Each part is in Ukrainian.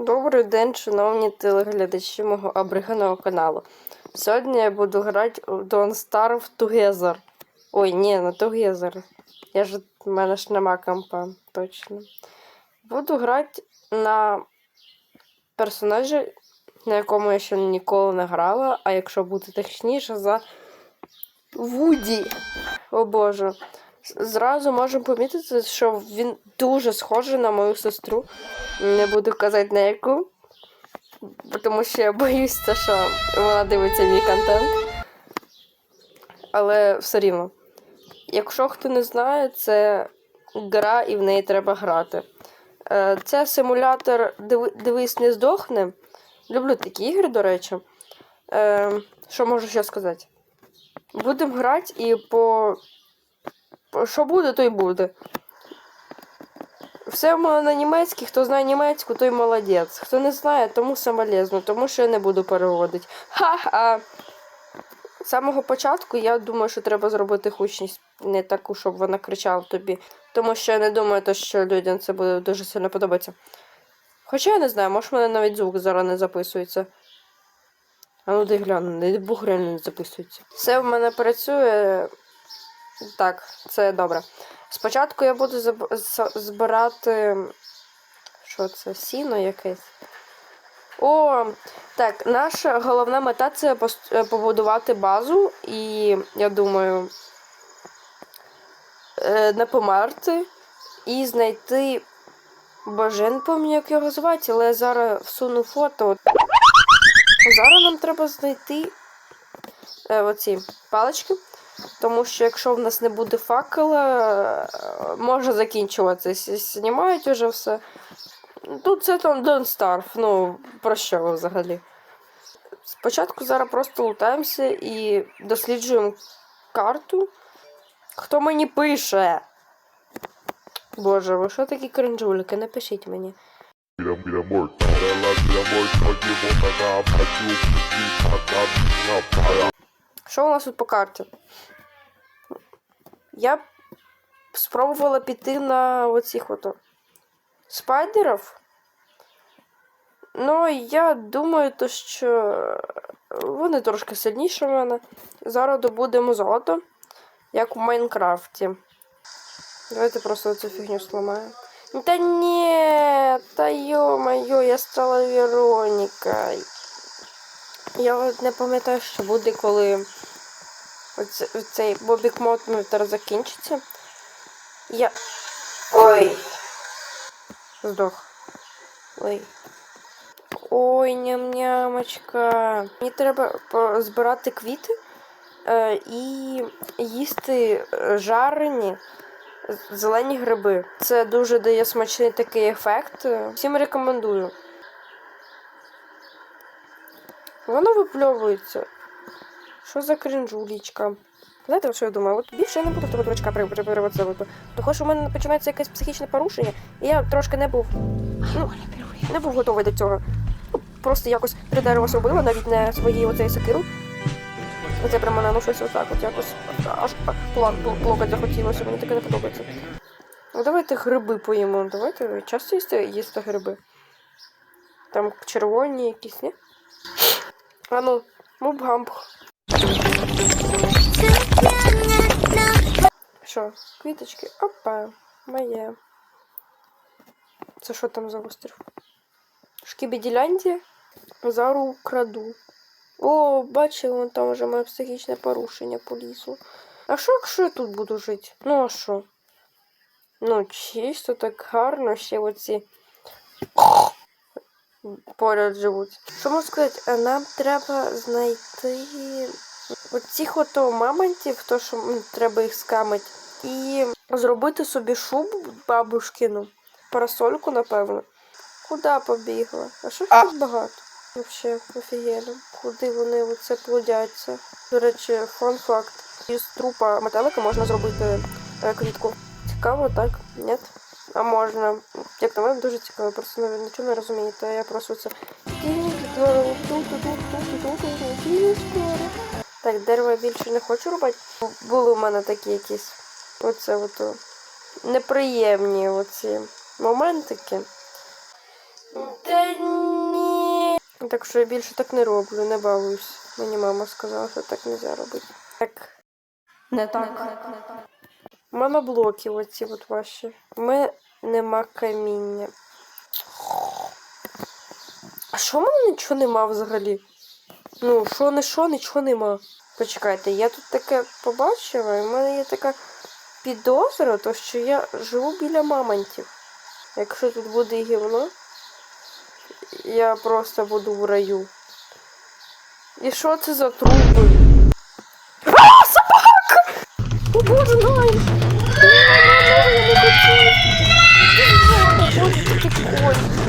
Добрий день, шановні телеглядачі мого абриганого каналу. Сьогодні я буду грати у Don't Starve Together. Ой, ні, не Together. Я ж, в мене ж нема компа, точно. Буду грати на персонажі, на якому я ще ніколи не грала, а якщо бути точніше, за Вуді. О Боже. Зразу можемо помітити, що він дуже схожий на мою сестру. Не буду казати на яку. Тому що я боюся, що вона дивиться мій контент. Але все рівно. Якщо хто не знає, це гра і в неї треба грати. Е, Це симулятор Дивись, не здохне. Люблю такі ігри, до речі. Е, Що можу ще сказати? Будемо грати і по. Що буде, то й буде. Все в мене на німецькій, хто знає німецьку, той молодець. Хто не знає, тому самолезно, тому що я не буду переводити. Ха-ха! З самого початку я думаю, що треба зробити гучність не таку, щоб вона кричала тобі. Тому що я не думаю, що людям це буде дуже сильно подобатися. Хоча я не знаю, може в мене навіть звук зараз не записується. А ну дай гляну, не бух реально не записується. Все в мене працює. Так, це добре. Спочатку я буду збирати. Що це? Сіно якесь? О, так, наша головна мета це побудувати базу, і я думаю, е, не померти і знайти. Боже, не пам'ятаю, як його звати, але я зараз всуну фото. Зараз нам треба знайти е, оці палички. Тому що якщо в нас не буде факела, е, може закінчуватися. Знімають уже все. Тут це там Don't Starve. Ну, про що ви взагалі? Спочатку зараз просто лутаємося і досліджуємо карту. Хто мені пише? Боже, ви що такі кринжулики? Напишіть мені. Що у нас тут по карті? Я спробувала піти на оцих ото спайдерів. Ну, я думаю, то, що вони трошки сильніші в мене. Зараз добудемо золото, як в Майнкрафті. Давайте просто цю фігню сломаємо. Та ні, та йо-моє, я стала Веронікою. Я не пам'ятаю, що буде, коли оце- цей Бобік Мотметр закінчиться. Я. Ой. Здох. Ой. Ой, ням-нямочка. Мені треба збирати квіти е, і їсти е, жарені зелені гриби. Це дуже дає смачний такий ефект. Всім рекомендую. Воно випльовується. Що за кринжулічка? Знаєте, що я думаю? От більше я не буду того дурачка переводити. Тому що у мене починається якесь психічне порушення, і я трошки не був. Ну, не був готовий до цього. Ну, Просто якось три дерева зробила, навіть не свої оцей сокиру. Оце прямо на ну щось отак, от якось аж плакати захотілося, мені таке не подобається. Ну давайте гриби поїмо. Давайте часто їсти, їсти гриби. Там червоні якісь, ні? А ну, мубгамб. Що, квіточки? Опа, моє. Це що там за острів? Шкібіділяндія? Зару краду. О, бачили, вон там вже моє психічне порушення по лісу. А що, якщо я тут буду жити? Ну, а що? Ну, чисто так гарно ще оці поряд живуть. Що можу сказати, Е, нам треба знайти оцих ото мамонтів, то що треба їх скамити, і зробити собі шубу бабушкину, парасольку, напевно. Куди побігла? А що ж тут багато? Вообще, офігенно. Куди вони оце плодяться? До речі, фан факт. Із трупа метелика можна зробити е, квітку. Цікаво, так? Ні? А можна. Як на мене дуже цікаво, просто ви нічого не розумієте. Я просто це. Так, дерева більше не хочу рубати. Були у мене такі якісь. Оце ото неприємні оці моментики. Та ні. Так що я більше так не роблю, не балуюсь. Мені мама сказала, що так не можна робити. Так. Не так. Моноблоки оці от ваші. Ми нема каміння. А що в мене нічого нема взагалі? Ну, що не що, нічого нема. Почекайте, я тут таке побачила, і в мене є така підозра, то що я живу біля мамонтів. Якщо тут буде гівно, я просто буду в раю. І що це за труби? А, собака! О, боже мой!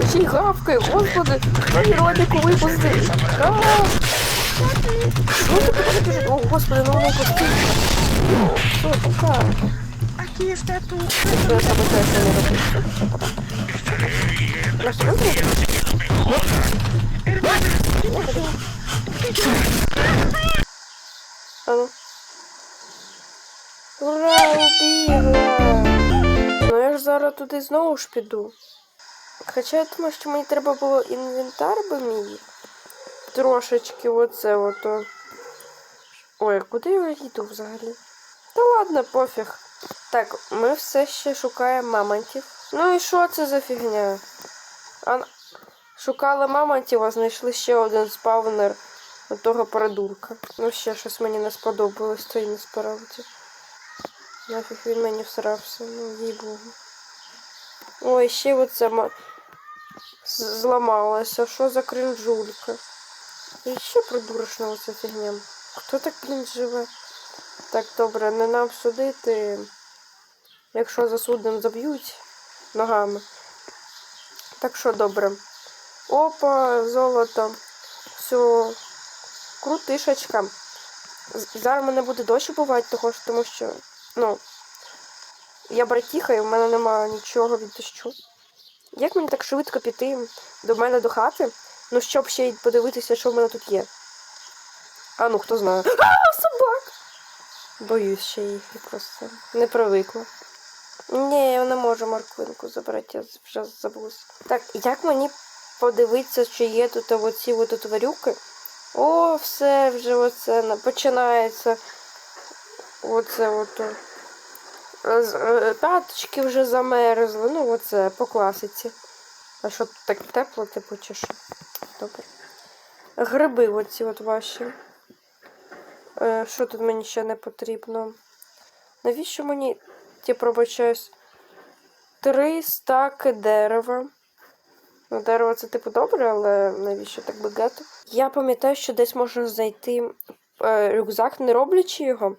Ще й гавкає, господи, Ролику випусти. Що ти куди? О, господи, ну воно пусти. Все, пока. Що я саме це не роблю? На що ти? А ну. Ура, убігла! Ну я ж зараз туди знову ж піду. Хоча я думаю, що мені треба було інвентар би мій. Трошечки оце ото. Ой, куди я йду взагалі? Та ладно, пофіг. Так, ми все ще шукаємо мамонтів. Ну і що це за фігня? А... Шукали мамонтів, а знайшли ще один спавнер того придурка. Ну, ще щось мені не сподобалось, то й не справді. Нафіг він мені всрався, ну їй богу. Ой, ще оце ма... з- зламалося. Що за кринжулька? І ще придурочна оця фігня. Хто так, блін? Так, добре, не нам судити. Якщо засудимо, заб'ють ногами. Так що добре. Опа, золото. Все. Крутишечка. Зараз мене буде дощ бувати, того тому що, ну, я братіха, і в мене немає нічого від дощу. Як мені так швидко піти до мене до хати? Ну, щоб ще й подивитися, що в мене тут є. А ну, хто знає. А, собак! Боюсь ще їх просто. Не привикла. Ні, я не можу морквинку забрати, я вже забулась. Так, як мені подивитися, чи є тут оці от тварюки? О, все, вже оце починається. Оце ото. З- е, П'яточки вже замерзли. Ну, оце по класиці. А що так тепло, типу, чи? Добре. Гриби оці от ваші. Е, що тут мені ще не потрібно? Навіщо мені, ті пробачаюсь, три стаки дерева? Ну, дерево це типу добре, але навіщо так багато? Я пам'ятаю, що десь можна знайти е, рюкзак, не роблячи його.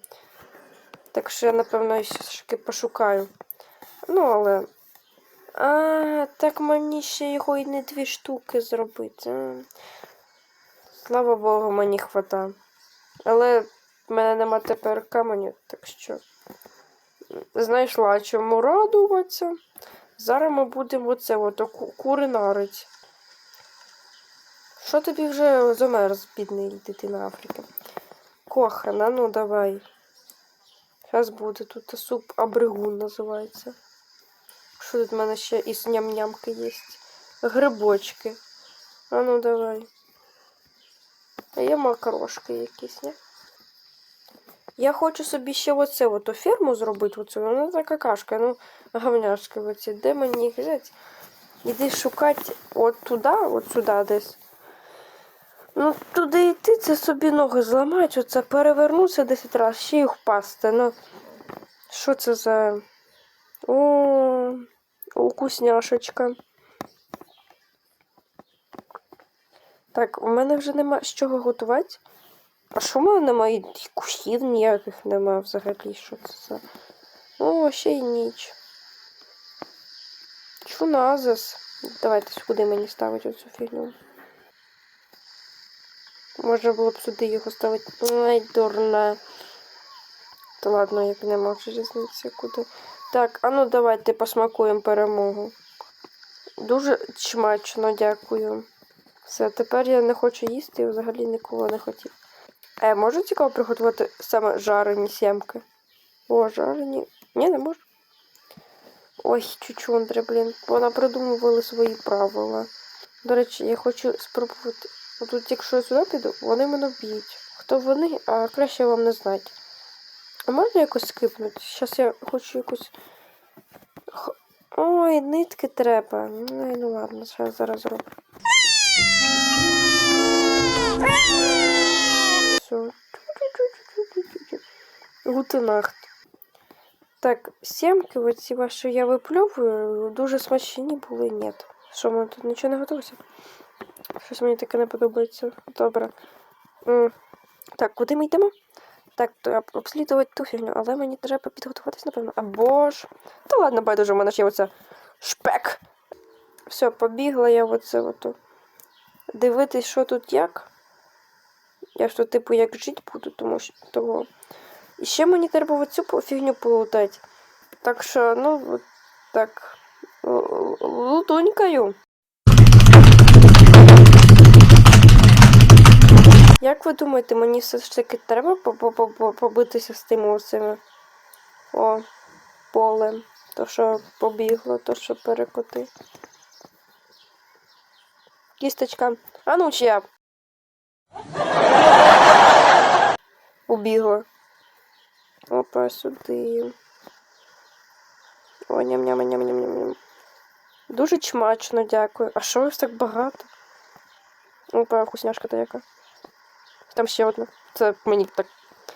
Так що я, напевно, таки пошукаю. Ну, але. А, так мені ще його і не дві штуки зробити. А. Слава Богу, мені хвата. Але в мене нема тепер каменю, так що. Знайшла чому радуватися. Зараз ми будемо оце ото куринарить. Що тобі вже замерз, бідний дитина Африки? Кохана, ну давай. Зараз буде тут суп абригун називається. Що тут в мене ще із ням-нямки є? Грибочки. А ну давай. А є макарошки якісь, не? Я хочу собі ще оце ото ферму зробити, оцю, вона така кашка, ну, говняшки оці. Де мені їх взяти? Іди шукати от туди, от сюди десь. Ну, туди йти, це собі ноги зламати, оце перевернутися 10 разів, ще й впасти. Ну, що це за. О, укусняшечка. Так, у мене вже нема з чого готувати. А що в мене немає кущів ніяких немає взагалі? Що це за. О, ще й ніч. Чуназис. Давайте сюди мені ставити оцю фігню. Можна було б сюди його ставити. Ай, дурна. Та ладно, як нема вже різниці куди. Так, а ну давайте посмакуємо перемогу. Дуже чмачно, дякую. Все, тепер я не хочу їсти і взагалі нікого не хотів. Е, можу цікаво приготувати саме жарені сімки? О, жарені. Ні, не можу. Ой, чучундри, блін. Вона придумували свої правила. До речі, я хочу спробувати. Тут, якщо я сюди піду, вони мене вб'ють. Хто вони, а краще вам не знати. А можна якось скипнути? Зараз я хочу якусь. Х- Ой, нитки треба. Ну, ну ладно, що я зараз зроблю. Все. Гутенахт. Так, сімки, оці ваші я випльовую, дуже смачні були, ні. Що, ми тут нічого не готувалося? Щось мені таке не подобається. Добре. Так, куди ми йдемо? Так, то обслідувати ту фігню, але мені треба підготуватись, напевно. Або ж. Та ладно, байдуже, у мене ще оце шпек. Все, побігла я оце ото. Дивитись, що тут як. Я ж тут, типу, як жити буду, тому що того. І ще мені треба оцю фігню полутати. Так що, ну, от так. л- Як ви думаєте, мені все ж таки треба по- по- по- по- побитися з тими оцими о, полем? То, що побігло, то, що перекоти. Кісточка. А ну чия. Убігла. Опа, сюди. О, ням-ням-ням-ням-ням-ням. Дуже чмачно, дякую. А що ось так багато? Опа, вкусняшка та яка. Там ще одна. Це мені так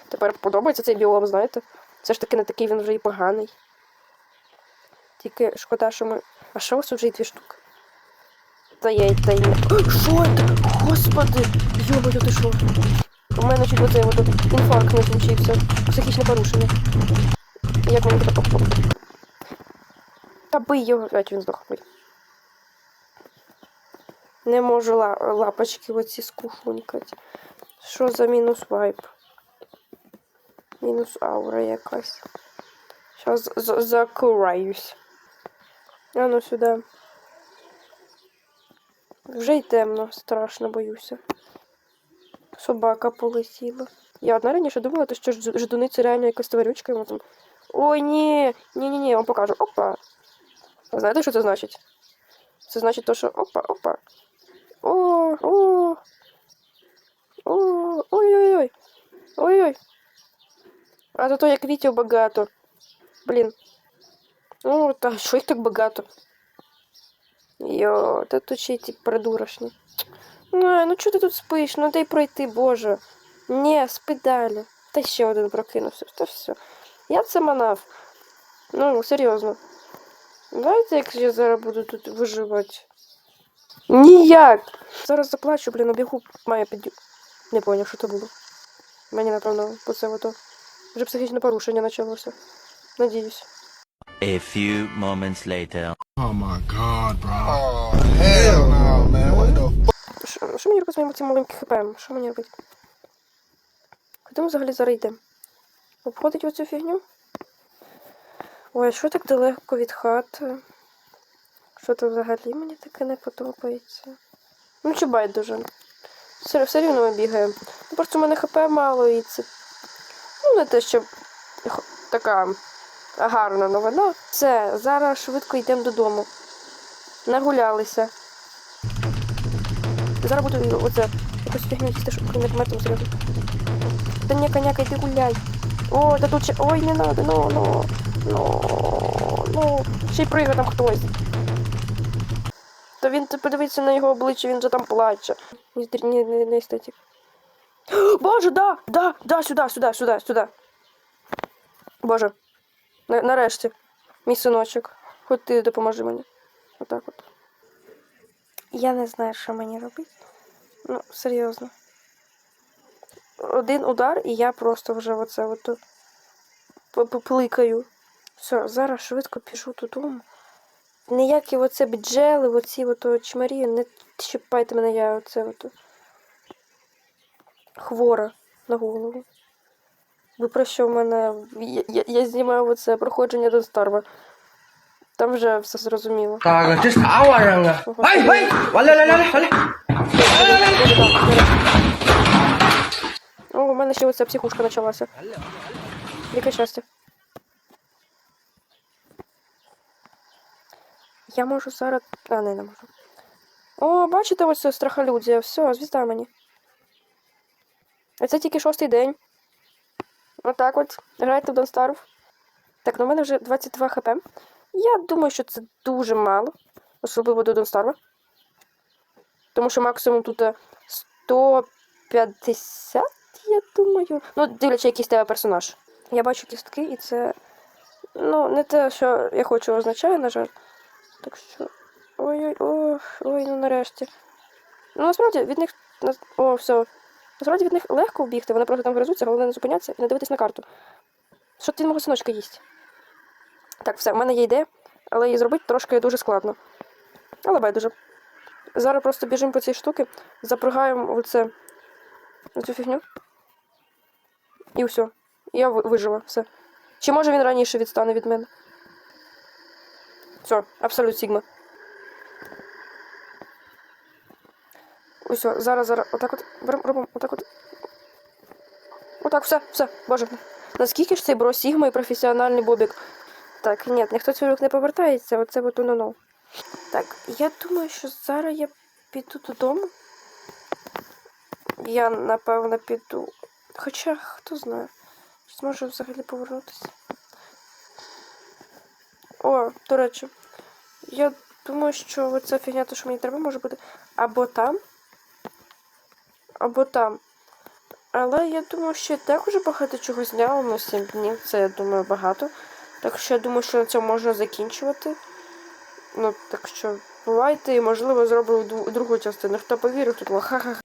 тепер подобається цей біом, знаєте. Все ж таки не такий він вже і поганий. Тільки шкода, що ми. А що у вас вже і дві штуки? Та я й та й. Що це? Господи! Йо-моє, ти що? У мене чуть оцей от інфаркт не случився. Психічне порушення. Як мені попробувати? Та бий його, Ать, він здох. Ой. Не можу ла лапочки оці скушунькати. Що за мінус вайп? Мінус аура якась. Зараз закураюсь. А ну сюди. Вже й темно, страшно боюся. Собака полетіла. Я одна раніше думала, то що ж- ждуни це реально якась тварючка, йому там. Ой, ні, ні, ні, ні, я вам покажу. Опа. Ви знаєте, що це значить? Це значить то, що опа, опа. О, о. О, ой-ой-ой. Ой-ой. А то то як квітів багато. Блін. О, та що їх так багато? Йо, та тут ще й ті придурочні. Ну, ну чого ти тут спиш? Ну дай пройти, боже. Ні, спи далі. Та ще один прокинувся. Та все. Я це манав. Ну, серйозно. Знаєте, як я зараз буду тут виживати? Ніяк! Зараз заплачу, блін, обігу має підю. Не поняв, що це було. Мені, напевно, по це ото. Вже психічне порушення почалося. Надіюсь. A few moments later. Oh my god, bro. Oh, hell no, man. What the fuck? Що, що мені робити з моїм цим маленьким хп? Що мені робити? Куди ми взагалі зараз йдемо? Обходить оцю фігню? Ой, що так далеко від хати? Що то взагалі мені таке не подобається? Ну, чи байдуже. Все, все рівно ми бігаємо. Ну, просто в мене хп мало і це. Ну, не те, що така гарна новина. Все, зараз швидко йдемо додому. Нагулялися. Зараз буду оце якусь фігню їсти, щоб предметом зразу. Та ні, коняка, йди гуляй. О, та тут ще. Ой, не надо, ну, ну, ну, ну. Ще й пригає там хтось. Та він подивиться на його обличчя, він же там плаче. Ні, ні, ні, не естетик. Боже, да, да, да, сюди, сюди, сюди, сюди. Боже. Нарешті. Мій синочок. Хоч ти допоможи мені. Отак от. Я не знаю, що мені робити. Ну, серйозно. Один удар, і я просто вже оце от попликаю. Все, зараз швидко пішу додому. Ніякі оце бджели, оці от чмарі, не чіпайте мене, я оце от хвора на голову. Ви про що в мене. Я, я, я знімаю оце проходження до Старва. Там вже все зрозуміло. Ay! Wala, wala, wala, wala. О, у мене ще оця психушка почалася. Яке щастя. Я можу зараз. А, не, не можу. О, бачите, ось це страхолюдія. Все, звізда мені. А це тільки шостий день. Отак от. Грайте в Don't Starve. Так, ну в мене вже 22 хп. Я думаю, що це дуже мало. Особливо до Don't Starve. Тому що максимум тут е, 150, я думаю. Ну, дивлячись, який з тебе персонаж. Я бачу кістки, і це. Ну, не те, що я хочу означає, на жаль. Так що. Ой-ой, ой, ой, ну нарешті. Ну, насправді від них. О, все. Насправді від них легко вбігти, вони просто там гризуться, головне не зупинятися і не дивитись на карту. Що ти мого синочка їсть? Так, все, в мене є ідея, але її зробити трошки дуже складно. Але байдуже. Зараз просто біжимо по цій штуки, запрягаємо в це в цю фігню. І все. Я вижила, все. Чи може він раніше відстане від мене? Все, абсолют Сігма. Ось, зараз, зараз, отак от беремо, робимо, отак от. Отак, все, все, боже. Наскільки ж цей бро Сігма і професіональний бобік? Так, ні, ніхто цього не повертається, оце от воно. Так, я думаю, що зараз я піду додому. Я, напевно, піду. Хоча, хто знає, чи зможу взагалі повернутися. О, до речі, я думаю, що оця фігня, то, що мені треба, може бути або там, або там. Але я думаю, що я так уже багато чого зняла, ну 7 днів, це я думаю багато. Так що я думаю, що на цьому можна закінчувати. Ну, так що бувайте, і можливо зроблю другу частину. Хто повірив, тут ха-ха.